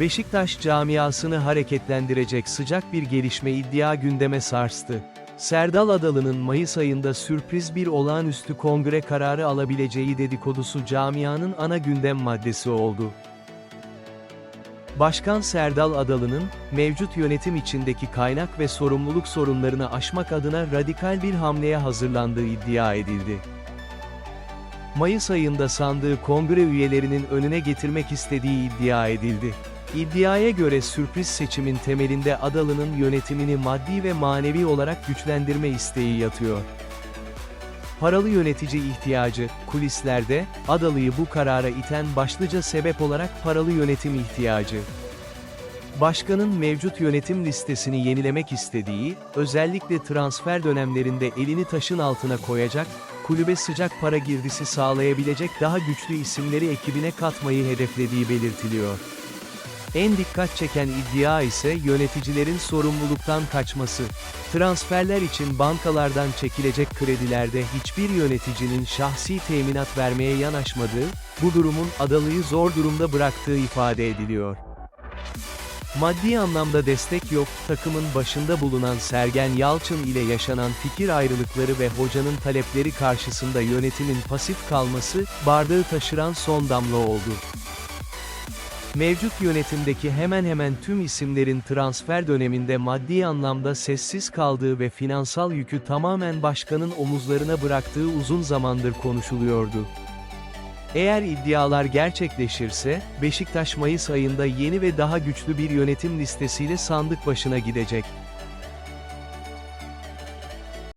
Beşiktaş camiasını hareketlendirecek sıcak bir gelişme iddia gündeme sarstı. Serdal Adalı'nın Mayıs ayında sürpriz bir olağanüstü kongre kararı alabileceği dedikodusu camianın ana gündem maddesi oldu. Başkan Serdal Adalı'nın, mevcut yönetim içindeki kaynak ve sorumluluk sorunlarını aşmak adına radikal bir hamleye hazırlandığı iddia edildi. Mayıs ayında sandığı kongre üyelerinin önüne getirmek istediği iddia edildi. İddiaya göre sürpriz seçimin temelinde Adalı'nın yönetimini maddi ve manevi olarak güçlendirme isteği yatıyor. Paralı yönetici ihtiyacı, kulislerde, Adalı'yı bu karara iten başlıca sebep olarak paralı yönetim ihtiyacı. Başkanın mevcut yönetim listesini yenilemek istediği, özellikle transfer dönemlerinde elini taşın altına koyacak, kulübe sıcak para girdisi sağlayabilecek daha güçlü isimleri ekibine katmayı hedeflediği belirtiliyor. En dikkat çeken iddia ise yöneticilerin sorumluluktan kaçması. Transferler için bankalardan çekilecek kredilerde hiçbir yöneticinin şahsi teminat vermeye yanaşmadığı, bu durumun Adalı'yı zor durumda bıraktığı ifade ediliyor. Maddi anlamda destek yok, takımın başında bulunan Sergen Yalçın ile yaşanan fikir ayrılıkları ve hocanın talepleri karşısında yönetimin pasif kalması, bardağı taşıran son damla oldu. Mevcut yönetimdeki hemen hemen tüm isimlerin transfer döneminde maddi anlamda sessiz kaldığı ve finansal yükü tamamen başkanın omuzlarına bıraktığı uzun zamandır konuşuluyordu. Eğer iddialar gerçekleşirse, Beşiktaş Mayıs ayında yeni ve daha güçlü bir yönetim listesiyle sandık başına gidecek.